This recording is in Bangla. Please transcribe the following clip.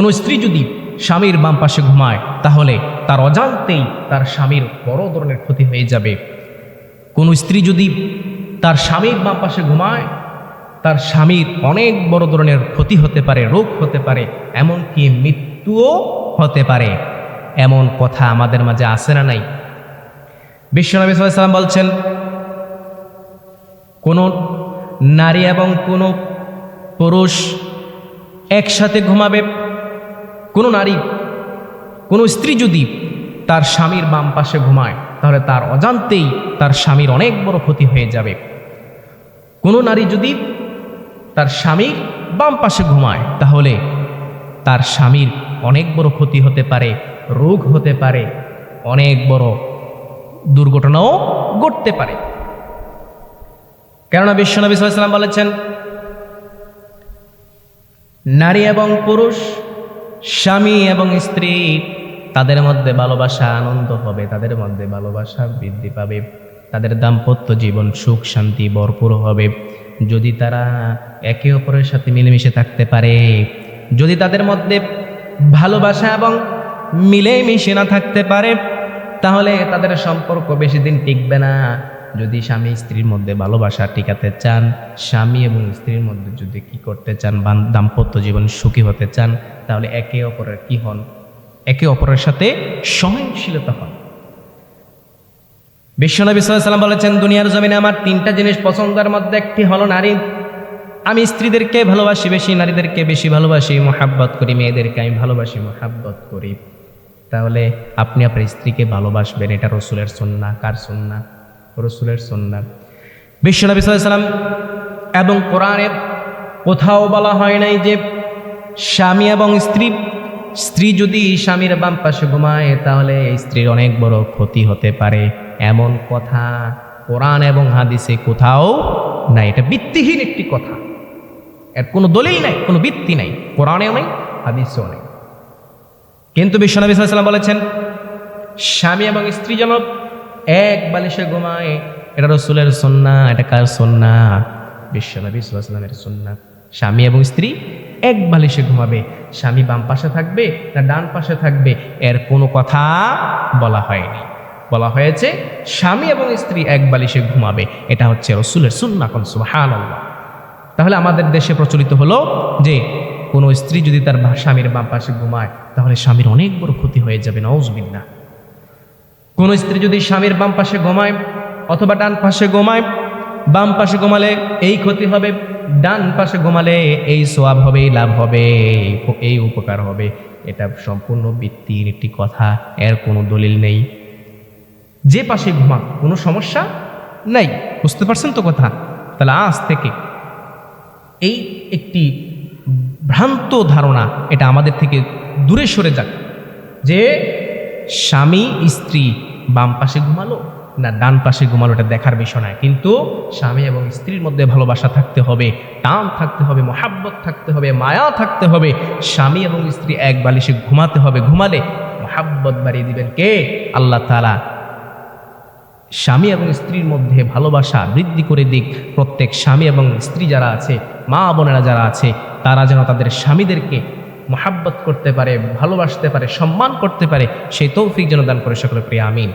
কোনো স্ত্রী যদি স্বামীর বাম পাশে ঘুমায়, তাহলে তার অজান্তেই তার স্বামীর বড় ধরনের ক্ষতি হয়ে যাবে। কোনো স্ত্রী যদি তার স্বামীর বাম পাশে ঘুমায়, তার স্বামীর অনেক বড় ধরনের ক্ষতি হতে পারে, রোগ হতে পারে, এমনকি মৃত্যুও হতে পারে। এমন কথা আমাদের মাঝে আসে না নাই? বিশ্বনবী সাল্লাম বলছেন, কোনো নারী এবং কোনো পুরুষ একসাথে ঘুমাবে কোনো নারী, কোনো স্ত্রী যদি তার স্বামীর বাম পাশে ঘুমায়, তাহলে তার অজান্তেই তার স্বামীর অনেক বড় ক্ষতি হয়ে যাবে। কোনো নারী যদি তার স্বামীর বাম পাশে ঘুমায়, তাহলে তার স্বামীর অনেক বড় ক্ষতি হতে পারে, রোগ হতে পারে, অনেক বড় দুর্ঘটনাও ঘটতে পারে। কেননা বিশ্বনবী সাল্লাম বলেছেন, নারী এবং পুরুষ স্বামী এবং স্ত্রী, তাদের মধ্যে ভালোবাসা আনন্দ হবে, তাদের মধ্যে ভালোবাসা বৃদ্ধি পাবে, তাদের দাম্পত্য জীবন সুখ, শান্তি ভরপুর হবে। যদি তারা একে অপরের সাথে মিলেমিশে থাকতে পারে, যদি তাদের মধ্যে ভালোবাসা এবং মিলেমিশে না থাকতে পারে, তাহলে তাদের সম্পর্ক বেশি দিন টিকবে না। যদি স্বামী স্ত্রীর মধ্যে ভালোবাসা টিকাতে চান, স্বামী এবং স্ত্রীর মধ্যে যদি কি করতে চান দাম্পত্য জীবন সুখী হতে চান তাহলে একে অপরের কি হন? একে অপরের সাথে সহনশীলতা হন। বিশ্বনবী সাল্লাম বলেছেন, দুনিয়ার জমিনে আমার তিনটা জিনিস পছন্দের মধ্যে একটি হলো নারী। আমি স্ত্রীদেরকে ভালোবাসি বেশি, নারীদেরকে বেশি ভালোবাসি, মোহাব্বত করি, মেয়েদেরকে আমি ভালোবাসি, মোহাব্বত করি। তাহলে আপনি আপনার স্ত্রীকে ভালোবাসবেন, এটা রসুলের সন্না কার সন্না রসুলের সন্না বিশ্বনবী সাল্লাম এবং কোরআনের কোথাও বলা হয় নাই যে স্বামী এবং স্ত্রী স্ত্রী যদি স্বামীর বাম পাশে ঘুমায়, তাহলে স্ত্রীর অনেক বড় ক্ষতি হতে পারে। এমন কথা কোরআন এবং হাদিসে কোথাও নাই। এটা ভিত্তিহীন একটি কথা। এর কোনো দলিল নাই, কোনো ভিত্তি নাই। কোরআনেও নেই, হাদিসেও নেই। কিন্তু বিশ্বনবী সাল্লাম বলেছেন, স্বামী এবং স্ত্রী যেন এক বালিশে ঘুমায়, এটা রসুলের সন্না এটা কার সন্না বিশ্বনবী সাল্লামের সন্না স্বামী এবং স্ত্রী এক বালিশে ঘুমাবে। স্বামী বাম পাশে থাকবে না ডান পাশে থাকবে, এর কোনো কথা বলা হয়নি। বলা হয়েছে, স্বামী এবং স্ত্রী এক বালিশে ঘুমাবে। এটা হচ্ছে রসুলের সুন্না কোন সুহান তাহলে আমাদের দেশে প্রচলিত হলো যে, কোনো স্ত্রী যদি তার স্বামীর বাম পাশে ঘুমায়, তাহলে স্বামীর অনেক বড় ক্ষতি হয়ে যাবে নওজবিল্লা কোনো স্ত্রী যদি স্বামীর বাম পাশে ঘুমায় অথবা ডান পাশে ঘুমায়, বাম পাশে ঘুমালে এই ক্ষতি হবে। ডান পাশে ঘুমালে এই সোয়াব হবে লাভ হবে, এই উপকার হবে। এটা সম্পূর্ণ বৃত্তির একটি কথা, এর কোনো দলিল নেই। যে পাশে ঘুমাক, কোনো সমস্যা নেই? বুঝতে পারছেন তো কথা? তাহলে আজ থেকে এই একটি ভ্রান্ত ধারণা, এটা আমাদের থেকে দূরে সরে যাক। যে স্বামী, স্ত্রী বাম পাশে ঘুমালো না, ডান পাশে ঘুমালো, এটা দেখার বিষয় নয়। কিন্তু স্বামী এবং স্ত্রীর মধ্যে ভালোবাসা থাকতে হবে, টান থাকতে হবে, মহাব্বত থাকতে হবে, মায়া থাকতে হবে। স্বামী এবং স্ত্রী এক বালিশে ঘুমাতে হবে। ঘুমালে মহাব্বত বাড়িয়ে দিবেন কে? আল্লাহ তালা স্বামী এবং স্ত্রীর মধ্যে ভালোবাসা বৃদ্ধি করে দিক। প্রত্যেক স্বামী এবং স্ত্রী যারা আছে, মা বোনেরা যারা আছে, তারা যেন তাদের স্বামীদেরকে মহাব্বত করতে পারে, ভালোবাসতে পারে, সম্মান করতে পারে, সেই তৌফিক যেন দান করে সকলে প্রিয় আমিন।